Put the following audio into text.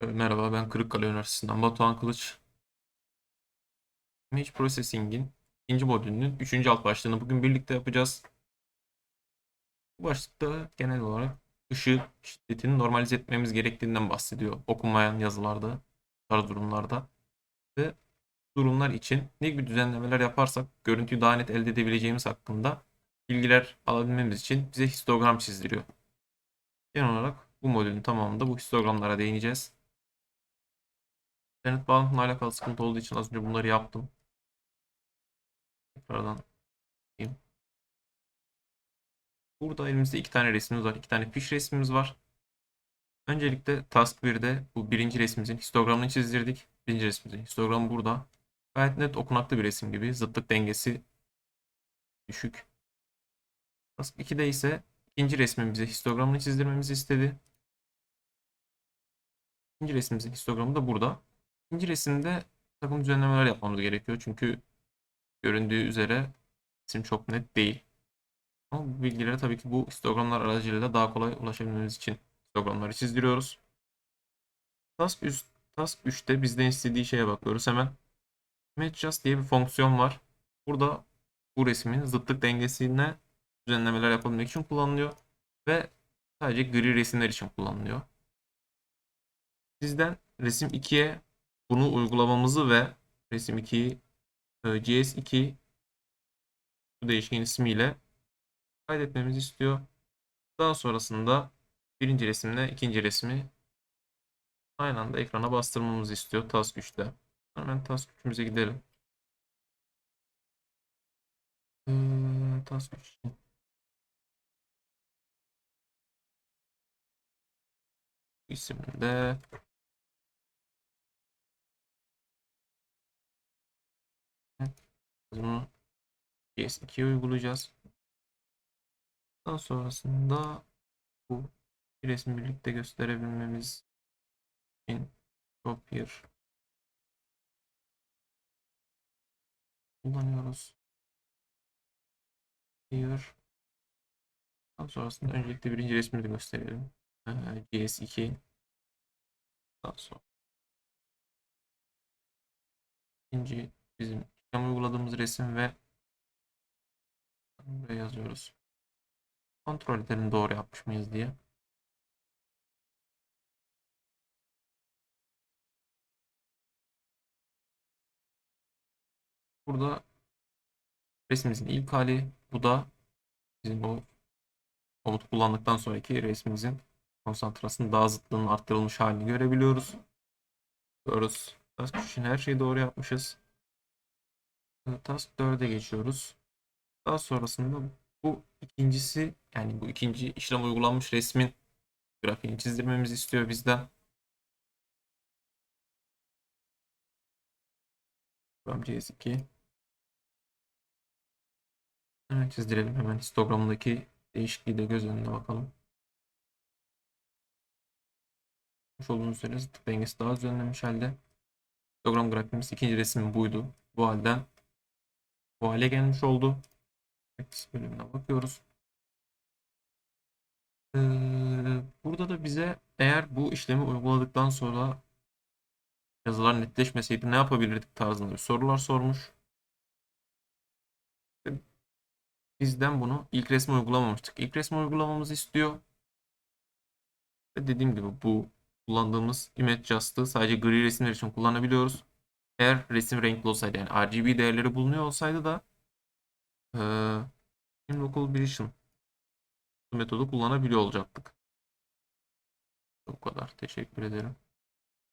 E, Merhaba, ben Kırıkkale Üniversitesi'nden Batuhan Kılıç. Image Processing'in ikinci modülünün üçüncü alt başlığını bugün birlikte yapacağız. Bu başlıkta genel olarak ışığı şiddetini normalize etmemiz gerektiğinden bahsediyor. Okunmayan yazılarda, tarz durumlarda. Ve durumlar için ne gibi düzenlemeler yaparsak görüntüyü daha net elde edebileceğimiz hakkında bilgiler alabilmemiz için bize histogram çizdiriyor. Genel olarak bu modülün tamamında bu histogramlara değineceğiz. İnternet bağlantımla alakalı sıkıntı olduğu için az önce bunları yaptım. Tekrardan. Burada elimizde iki tane resmimiz var. iki tane fiş resmimiz var. Öncelikle task 1'de bu birinci resmimizin histogramını çizdirdik. Birinci resmimizin histogramı burada. Gayet net okunaklı bir resim gibi. Zıtlık dengesi düşük. Task 2'de ise ikinci resmimize histogramını çizdirmemizi istedi. İkinci resmimizin histogramı da burada. İkinci resimde takım düzenlemeler yapmamız gerekiyor. Çünkü göründüğü üzere resim çok net değil. Ama bu bilgilere tabii ki bu histogramlar aracılığıyla daha kolay ulaşabilmemiz için histogramları çizdiriyoruz. Task, üst, task 3'te bizden istediği şeye bakıyoruz. Hemen Image Just diye bir fonksiyon var. Burada bu resmin zıtlık dengesine düzenlemeler yapabilmek için kullanılıyor. Ve sadece gri resimler için kullanılıyor. Sizden resim 2'ye bunu uygulamamızı ve resim 2'yi e, CS2 bu değişken ismiyle kaydetmemizi istiyor. Daha sonrasında birinci resimle ikinci resmi aynı anda ekrana bastırmamızı istiyor task 3'te. Hemen task 3'ümüze gidelim. Ee, task 3 için. Bunu PS2'ye uygulayacağız. Daha sonrasında bu resmi birlikte gösterebilmemiz için Copier kullanıyoruz. Here. Daha sonrasında öncelikle birinci resmini gösterelim. Ee, CS2 daha sonra ikinci bizim uyguladığımız resim ve buraya yazıyoruz. Kontrol edelim doğru yapmış mıyız diye. Burada resmimizin ilk hali. Bu da bizim o komut kullandıktan sonraki resmimizin konsantrasının daha zıtlığının arttırılmış halini görebiliyoruz. Task için her şeyi doğru yapmışız. Task 4'e geçiyoruz. Daha sonrasında bu ikincisi yani bu ikinci işlem uygulanmış resmin grafiğini çizdirmemizi istiyor bizden. Program CS2 Hemen çizdirelim. Hemen histogramındaki değişikliği de göz önüne bakalım. Olduğunuz üzere zıtlık dengesi daha düzenlenmiş halde. Histogram grafiğimiz ikinci resim buydu. Bu halden bu hale gelmiş oldu. Practice bölümüne bakıyoruz. Ee, burada da bize eğer bu işlemi uyguladıktan sonra yazılar netleşmeseydi ne yapabilirdik tarzında sorular sormuş. Bizden bunu ilk resmi uygulamamıştık. İlk resmi uygulamamızı istiyor. Ve dediğim gibi bu kullandığımız image just'ı sadece gri resimler için kullanabiliyoruz. Eğer resim renkli olsaydı yani RGB değerleri bulunuyor olsaydı da ee, Local Vision metodu kullanabiliyor olacaktık. Bu kadar. Teşekkür ederim.